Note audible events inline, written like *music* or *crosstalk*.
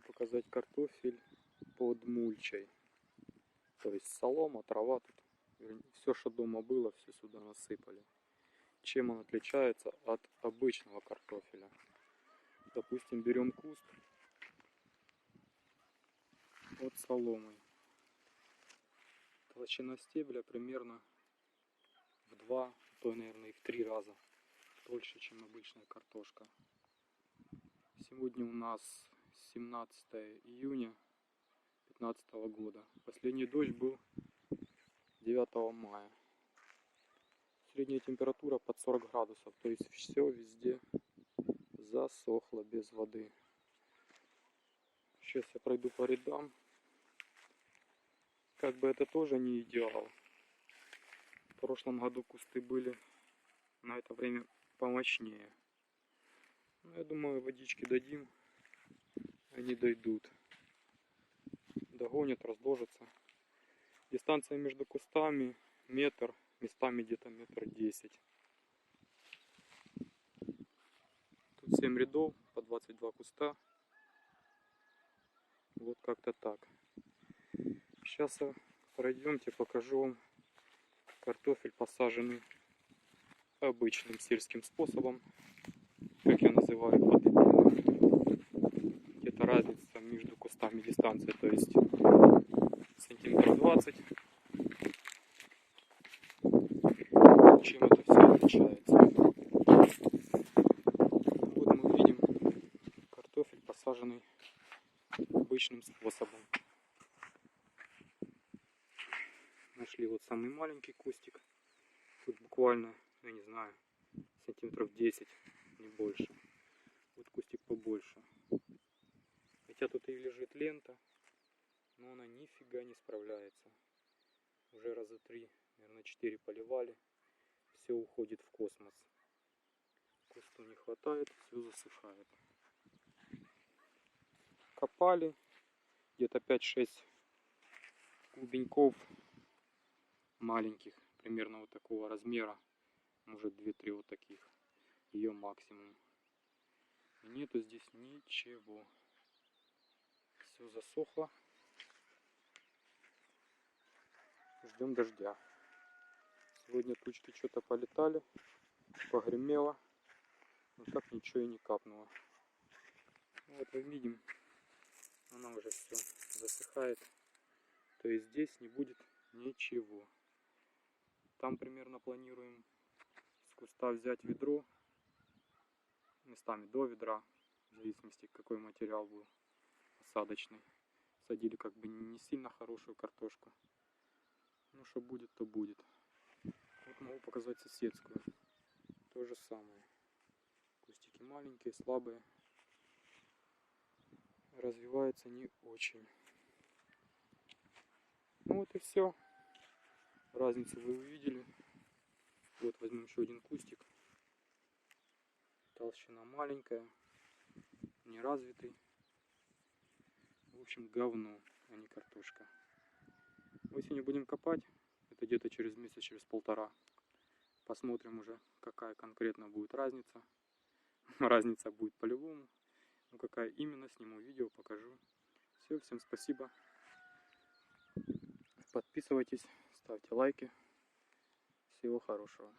показать картофель под мульчей. То есть солома, трава тут. Все, что дома было, все сюда насыпали. Чем он отличается от обычного картофеля? Допустим, берем куст от соломы. Толщина стебля примерно в два, то, наверное, и в три раза тольше, чем обычная картошка. Сегодня у нас 17 июня 2015 года. Последний дождь был 9 мая. Средняя температура под 40 градусов, то есть все везде засохло без воды. Сейчас я пройду по рядам. Как бы это тоже не идеал. В прошлом году кусты были на это время помощнее. Ну, я думаю, водички дадим, они дойдут. Догонят, разложатся. Дистанция между кустами метр, местами где-то метр десять. Тут 7 рядов, по 22 куста. Вот как-то так. Сейчас пройдемте, покажу вам картофель посаженный обычным сельским способом, как я называю, где-то разница между кустами дистанции, то есть сантиметров 20. Чем это все отличается? Вот мы видим картофель, посаженный обычным способом. Нашли вот самый маленький кустик. Тут буквально я не знаю, сантиметров 10, не больше. Вот кустик побольше. Хотя тут и лежит лента, но она нифига не справляется. Уже раза три, наверное, четыре поливали. Все уходит в космос. Кусту не хватает, все засыхает. Копали где-то 5-6 клубеньков маленьких, примерно вот такого размера может 2-3 вот таких, ее максимум. Нету здесь ничего. Все засохло. Ждем дождя. Сегодня тучки что-то полетали, погремело, но так ничего и не капнуло. Ну вот мы видим, она уже все засыхает. То есть здесь не будет ничего. Там примерно планируем куста взять ведро, местами до ведра, в зависимости какой материал был осадочный. Садили как бы не сильно хорошую картошку. Ну что будет, то будет. Вот могу показать соседскую. То же самое. Кустики маленькие, слабые. Развивается не очень. Ну вот и все. Разницу вы увидели. Вот возьмем еще один кустик. Толщина маленькая, не развитый. В общем, говно, а не картошка. Осенью будем копать. Это где-то через месяц, через полтора. Посмотрим уже, какая конкретно будет разница. *laughs* Разница будет по-любому. Ну, какая именно, сниму видео, покажу. Все, всем спасибо. Подписывайтесь, ставьте лайки. Всего хорошего.